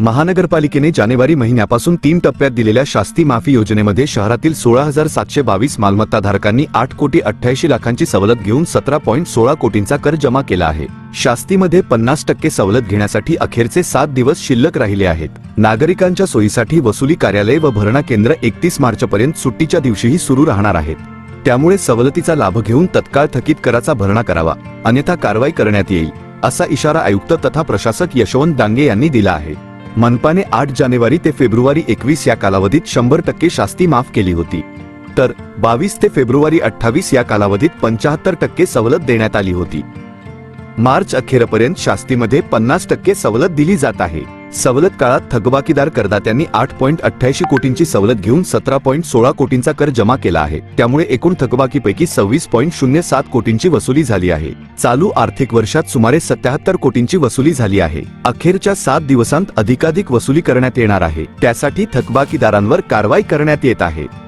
महानगरपालिकेने जानेवारी महिन्यापासून तीन टप्प्यात दिलेल्या शास्ती माफी योजनेमध्ये शहरातील सोळा हजार सातशे बावीस मालमत्ताधारकांनी आठ कोटी अठ्ठ्याऐंशी लाखांची सवलत घेऊन सतरा पॉईंट सोळा कोटींचा कर जमा केला आहे. शास्तीमध्ये पन्नास टक्के सवलत घेण्यासाठी अखेरचे सात दिवस शिल्लक राहिले आहेत. नागरिकांच्या सोयीसाठी वसुली कार्यालय व भरणा केंद्र एकतीस मार्चपर्यंत सुट्टीच्या दिवशीही सुरू राहणार आहेत. त्यामुळे सवलतीचा लाभ घेऊन तत्काळ थकीत कराचा भरणा करावा. अन्यथा कारवाई करण्यात येईल असा इशारा आयुक्त तथा प्रशासक यशवंत डांगे यांनी दिला आहे. मनपाने आठ जानेवारी ते फेब्रुवारी एकवीस या कालावधीत शंभर टक्के शास्ती माफ केली होती. तर बावीस ते फेब्रुवारी अठ्ठावीस या कालावधीत पंचाहत्तर टक्के सवलत देण्यात आली होती. मार्च अखेरपर्यंत शास्तीमध्ये पन्नास टक्के सवलत दिली जात आहे. सवलत काळात थकबाकीदार करदात्यांनी आठ पॉईंट अठ्ठ्याऐंशी कोटींची सवलत घेऊन सतरा पॉईंट सोळा कोटींचा कर जमा केला आहे. त्यामुळे एकूण थकबाकीपैकी सव्वीस पॉईंट शून्य सात कोटींची वसुली झाली आहे. चालू आर्थिक वर्षात सुमारे सत्याहत्तर कोटींची वसुली झाली आहे. अखेरच्या सात दिवसांत अधिकाधिक वसुली करण्यात येणार आहे. त्यासाठी थकबाकीदारांवर कारवाई करण्यात येत आहे.